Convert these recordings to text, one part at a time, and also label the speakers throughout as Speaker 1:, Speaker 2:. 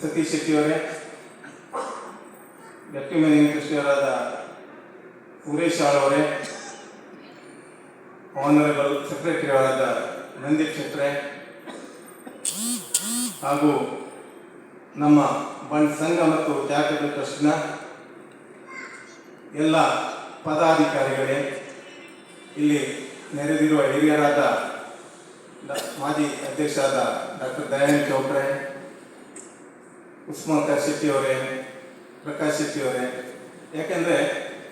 Speaker 1: ಸತೀಶ್ ಶೆಟ್ಟಿಯವರೇ deputy managing ಟ್ರಸ್ಟಿಯವರಾದ ಸುರೇಶ್ ಅವರೇ ಆನರಬಲ್ ಸೆಕ್ರೆಟರಿ ಆದ ನಂದೀಪ್ ಶೆಟ್ರೆ, ಹಾಗೂ ನಮ್ಮ ಬಂಡ್ ಸಂಘ ಮತ್ತು ಚಾರಿಟಬಲ್ ಟ್ರಸ್ಟ್ನ ಎಲ್ಲ ಪದಾಧಿಕಾರಿಗಳೇ, ಇಲ್ಲಿ ನೆರೆದಿರುವ ಹಿರಿಯರಾದ ಮಾಜಿ ಅಧ್ಯಕ್ಷರಾದ ಡಾಕ್ಟರ್ ದಯಾನಂದ್ ಚೌಟ್ರೆ ಉಸ್ಮಾನ್ ಶೆಟ್ಟಿ ಅವರೇ, ಪ್ರಕಾಶ್ ಶೆಟ್ಟಿ ಅವರೇ. ಯಾಕಂದ್ರೆ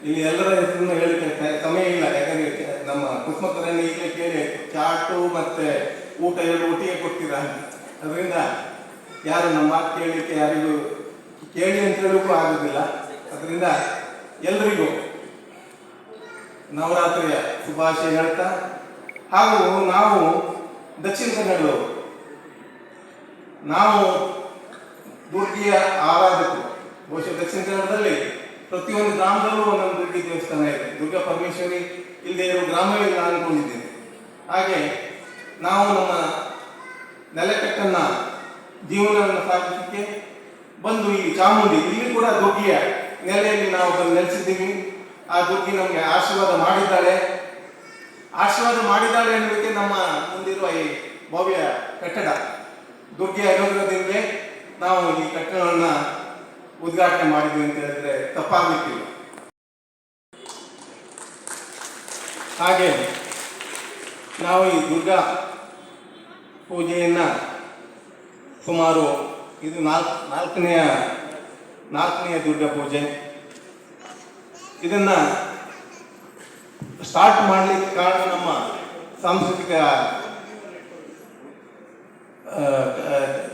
Speaker 1: ಇಲ್ಲಿ ಎಲ್ಲರ ಹೆಸರನ್ನು ಹೇಳಿಕೆ ಸಮಯ ಇಲ್ಲ. ಯಾಕಂದ್ರೆ ನಮ್ಮ ಕುಸ್ಮಕರನ್ನು ಈಗಲೇ ಕೇಳಿ, ಚಾಟು ಮತ್ತೆ ಊಟ ಎರಡು ಒಟ್ಟಿಗೆ ಕೊಡ್ತೀರಾ ಅದರಿಂದ ಯಾರು ನಮ್ಮ ಮಾತು ಕೇಳಲಿಕ್ಕೆ ಯಾರಿಗೂ ಕೇಳಿ ಅಂತ ಹೇಳೋಕ್ಕೂ ಆಗೋದಿಲ್ಲ. ಅದರಿಂದ ಎಲ್ರಿಗೂ ನವರಾತ್ರಿಯ ಶುಭಾಶಯ ಹೇಳ್ತಾ, ಹಾಗೂ ನಾವು ದಕ್ಷಿಣ ಕನ್ನಡದವರು, ನಾವು ದುರ್ಗಿಯ ಆರಾಧಕರು. ಬಹುಶಃ ದಕ್ಷಿಣ ಕನ್ನಡದಲ್ಲಿ ಪ್ರತಿಯೊಂದು ಗ್ರಾಮದಲ್ಲೂ ಒಂದೊಂದು ದುರ್ಗಿ ದೇವಸ್ಥಾನ ಇದೆ. ದುರ್ಗಾ ಪರಮೇಶ್ವರಿ ಇಲ್ಲದೆ ಇರೋ ಗ್ರಾಮವೇ ಇಲ್ಲ ಅನ್ಕೊಂಡಿದ್ದೇನೆ. ಹಾಗೆ ನಾವು ನಮ್ಮ ನೆಲಕಟ್ಟನ್ನ ಜೀವನವನ್ನು ಸಾಗಿಸಲಿಕ್ಕೆ ಬಂದು ಈ ಚಾಮುಂಡಿ, ಇಲ್ಲಿ ಕೂಡ ದುರ್ಗಿಯ ನೆಲೆಯಲ್ಲಿ ನಾವು ಬಂದು ನೆಲೆಸಿದ್ದೀವಿ. ಆ ದುರ್ಗಿ ನಮಗೆ ಆಶೀರ್ವಾದ ಮಾಡಿದ್ದಾಳೆ. ಆಶೀರ್ವಾದ ಮಾಡಿದ್ದಾಳೆ ಅನ್ನೋದಕ್ಕೆ ನಮ್ಮ ಮುಂದಿರುವ ಈ ಭವ್ಯ ಕಟ್ಟಡ, ದುರ್ಗಿಯ ಅನುಗ್ರಹದಿಂದ ನಾವು ಈ ಕಟ್ಟಡವನ್ನು ಉದ್ಘಾಟನೆ ಮಾಡಿದ್ವಿ ಅಂತ ಹೇಳಿದ್ರೆ ತಪ್ಪಾಗಲಿಕ್ಕಿಲ್ಲ. ಹಾಗೆ ನಾವು ಈ ದುರ್ಗಾ ಪೂಜೆಯನ್ನು ಸುಮಾರು ಇದು ನಾಲ್ಕು, ನಾಲ್ಕನೆಯ ನಾಲ್ಕನೆಯ ದುರ್ಗಾ ಪೂಜೆ. ಇದನ್ನ ಸ್ಟಾರ್ಟ್ ಮಾಡಲಿಕ್ಕೆ ಕಾರಣ ನಮ್ಮ ಸಾಂಸ್ಕೃತಿಕ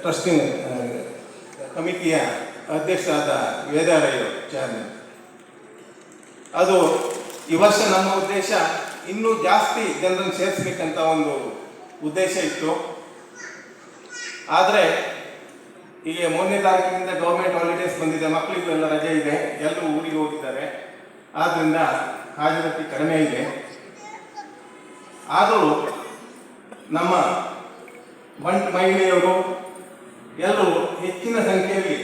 Speaker 1: ಟ್ರಸ್ಟಿ ಕಮಿಟಿಯ ಅಧ್ಯಕ್ಷರಾದ ವೇದಾರಯ್ಯ ಚೇರ್ಮನ್ ಅದು ಈ ವರ್ಷ ನಮ್ಮ ಉದ್ದೇಶ ಇನ್ನೂ ಜಾಸ್ತಿ ಜನರನ್ನು ಸೇರಿಸ್ಬೇಕಂತ ಒಂದು ಉದ್ದೇಶ ಇತ್ತು. ಆದರೆ ಈಗ ಮೊನ್ನೆ ತಾರೀಕಿನಿಂದ ಗೌರ್ಮೆಂಟ್ ಹಾಲಿಡೇಸ್ ಬಂದಿದೆ ಮಕ್ಕಳಿಗೂ ಎಲ್ಲ ರಜೆ ಇದೆ, ಎಲ್ಲರೂ ಊರಿಗೆ ಹೋಗಿದ್ದಾರೆ. ಆದ್ದರಿಂದ ಹಾಜರತಿ ಕಡಿಮೆ ಇದೆ. ಆದರೂ ನಮ್ಮ ಬಂಟ್ ಮಹಿಳೆಯರು ಎಲ್ಲರೂ ಹೆಚ್ಚಿನ ಸಂಖ್ಯೆಯಲ್ಲಿ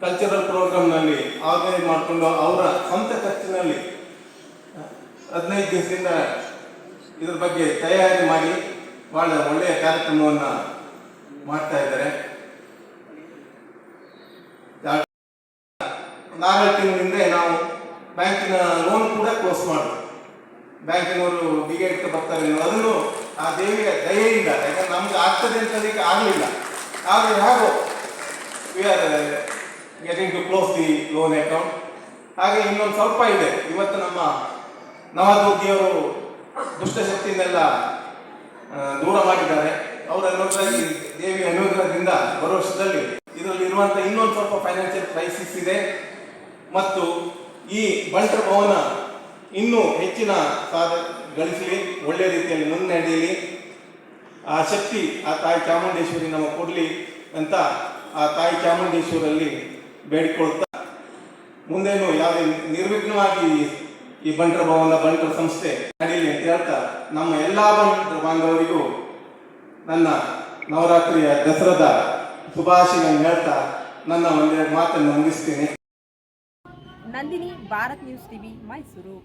Speaker 1: ಕಲ್ಚರಲ್ ಪ್ರೋಗ್ರಾಮ್ನಲ್ಲಿ ಆರ್ಗನೈಸ್ ಮಾಡಿಕೊಂಡು ಅವರ ಸ್ವಂತ ಖರ್ಚಿನಲ್ಲಿ ಹದಿನೈದು ದಿವಸದಿಂದ ಇದ್ರ ಬಗ್ಗೆ ತಯಾರಿ ಮಾಡಿ ಬಹಳ ಒಳ್ಳೆಯ ಕಾರ್ಯಕ್ರಮವನ್ನು ಮಾಡ್ತಾ ಇದ್ದಾರೆ. ನಾಲ್ಕು ತಿಂಗಳಿಂದ ನಾವು ಬ್ಯಾಂಕಿನ ಲೋನ್ ಕೂಡ ಕ್ಲೋಸ್ ಮಾಡಿದ್ವಿ ಬ್ಯಾಂಕಿನವರು ಬೀಗ ಇಟ್ಟು ಬರ್ತಾರೆ ಅದನ್ನು ಆ ದೇವಿಯ ದಯೆಯಿಂದ, ಯಾಕಂದ್ರೆ ನಮ್ಗೆ ಆಗ್ತದೆ ಅಂತ ಅದಕ್ಕೆ ಆಗಲಿಲ್ಲ. ಆದರೆ ಹೇಗೋ we are getting to close the loan account ಹಾಗೆ ಇನ್ನೊಂದು ಸ್ವಲ್ಪ ಇದೆ. ಇವತ್ತು ನಮ್ಮ ನವದುರ್ಗಿಯವರು ದುಷ್ಟಶಕ್ತಿಯನ್ನೆಲ್ಲ ದೂರ ಮಾಡಿದ್ದಾರೆ. ಅವರ ಅನುಗ್ರಹ ದೇವಿ ಅನುಗ್ರಹದಿಂದ ವರ್ಷದಲ್ಲಿ ಇದರಲ್ಲಿ ಇರುವಂತ ಇನ್ನೊಂದು ಸ್ವಲ್ಪ ಫೈನಾನ್ಷಿಯಲ್ ಕ್ರೈಸಿಸ್ ಇದೆ. ಮತ್ತು ಈ ಬಂಟರ್ ಭವನ ಇನ್ನೂ ಹೆಚ್ಚಿನ ಸಾಧ ಗಳಿಸಲಿ ಒಳ್ಳೆಯ ರೀತಿಯಲ್ಲಿ ಮುನ್ನಡೆಯಲಿ ಆ ಶಕ್ತಿ ಆ ತಾಯಿ ಚಾಮುಂಡೇಶ್ವರಿ ನಮ್ಮ ಕೊಡಲಿ ಅಂತ ಆ ತಾಯಿ ಚಾಮುಂಡೇಶ್ವರಲ್ಲಿ ಬೇಡಿಕೊಳ್ತಾ ಮುಂದೇನು ಯಾವುದೇ ನಿರ್ವಿಘ್ನವಾಗಿ ಈ ಬಂಟರ ಭವನ ಬಂಟರ ಸಂಸ್ಥೆ ನಡೀಲಿ ಅಂತ ಹೇಳ್ತಾ, ನಮ್ಮ ಎಲ್ಲ ಬಂಟರ ಬಾಂಧವರಿಗೂ ನನ್ನ ನವರಾತ್ರಿಯ ದಸರದ ಶುಭಾಶಯ ಹೇಳ್ತಾ ನನ್ನ ಒಂದೆರಡು ಮಾತನ್ನು ಮುಗಿಸ್ತೀನಿ.
Speaker 2: Nandini, Bharat news TV, Mysuru.